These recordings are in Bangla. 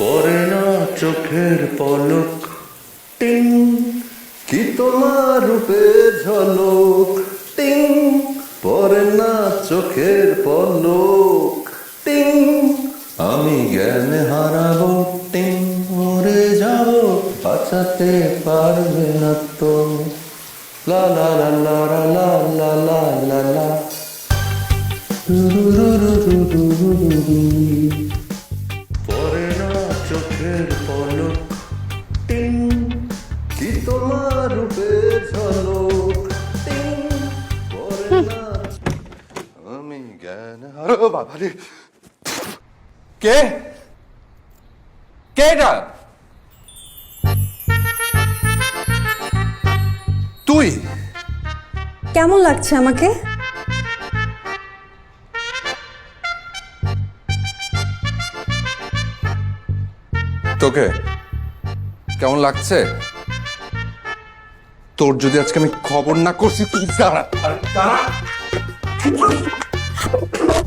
পরে না চোখের পলক। টিং, কি তোমার রূপে ঝলক? টিং পরে না চোখের পলক। টিং, আমি জ্ঞান হারাবো। টিং, মরে যাব, বাঁচাতে পারবে না তো। লা লা লা লা লা লা লা লা লা। না চোখের পলক। টিং কি তোমার রূপের ঝলক। টিং পরে না আমি জ্ঞান হারো বাবা রে কে? কে এটা? তুই? কেমন লাগছে আমাকে? তোকে কেমন লাগছে? তোর যদি আজকে আমি খবর না করছি তুই দাঁড়া।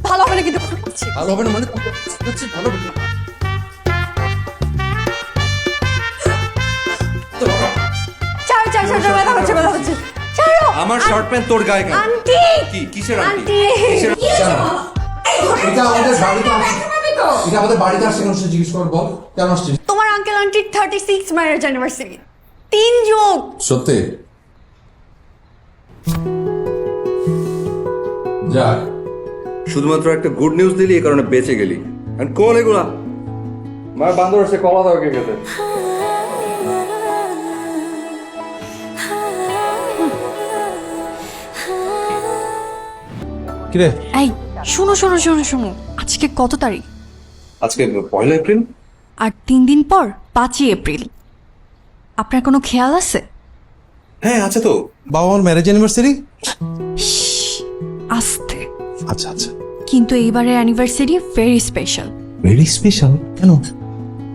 ভালো হবে না কিন্তু ভালো হবে না মানে হচ্ছে ভালো হবে না। আমার শর্ট প্যান্ট তোর গায়ে কেন আন্টি! কি কিসের আন্টি? কিসের এটা আমাদের বাড়িতে আসছে এটা আমাদের বাড়িতে আসছে কেন জিজ্ঞেস কর বল? কেন আসছিস তোমার আঙ্কেল আন্টির থার্টি সিক্স ম্যারেজ অ্যানিভার্সারি তিন যোগ। সত্যি? যাক শুধুমাত্র একটা গুড নিউজ দিলি এই কারণে বেঁচে গেলি। আর কোল এগুলা। মায়ের বান্দর আসছে কলা দাও কে খেতে। কিরে? এই শোনো শোনো শোনো শোনো। আজকে কত তারিখ? আজকে পয়লা এপ্রিল? আর তিন দিন পর পাঁচই এপ্রিল। আপনার কোনো খেয়াল আছে? হ্যাঁ আছে তো। বাবা আমার ম্যারেজ অ্যানিভার্সারি আসতে আচ্ছা আচ্ছা কিন্তু এইবারের anniversary very special very special কেন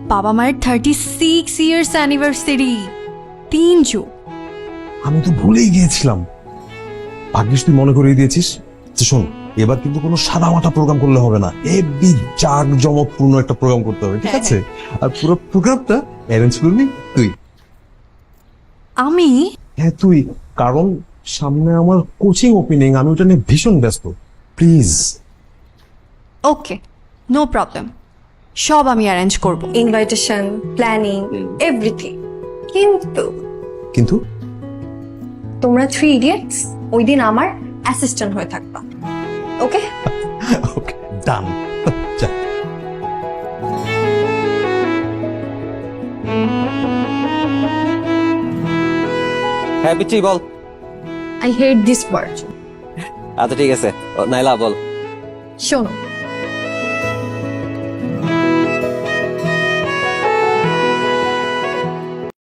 বাবা মায়ের থার্টি সিক্স ইয়ার্স অ্যানিভার্সারি তিন যুগ আমি তো ভুলেই গিয়েছিলাম ভাগ্যিস তুই মনে করিয়ে দিয়েছিস শোন এবার কিন্তু কোনো সাদা মাটা প্রোগ্রাম করলে হবে না। এবি জাগ জমকপূর্ণ একটা প্রোগ্রাম করতে হবে ঠিক আছে? আর পুরো প্রোগ্রামটা অ্যারেঞ্জ করবি তুই। আমি? হ্যাঁ তুই। কারণ সামনে আমার কোচিং ওপেনিং আমি ওটা নিয়ে ভীষণ ব্যস্ত। প্লিজ ওকে নো প্রবলেম সব আমি অ্যারেঞ্জ করব। ইনভাইটেশন প্ল্যানিং এভরিথিং কিন্তু কিন্তু? তোমরা থ্রি ইডিয়েটস ওই দিন আমার অ্যাসিস্ট্যান্ট হয়ে থাকবা। ওকে ওকে ডান হ্যাঁ বিচি বল। আই হেট দিস ওয়ার্ড আচ্ছা ঠিক আছে। নাইলা বল। শোনো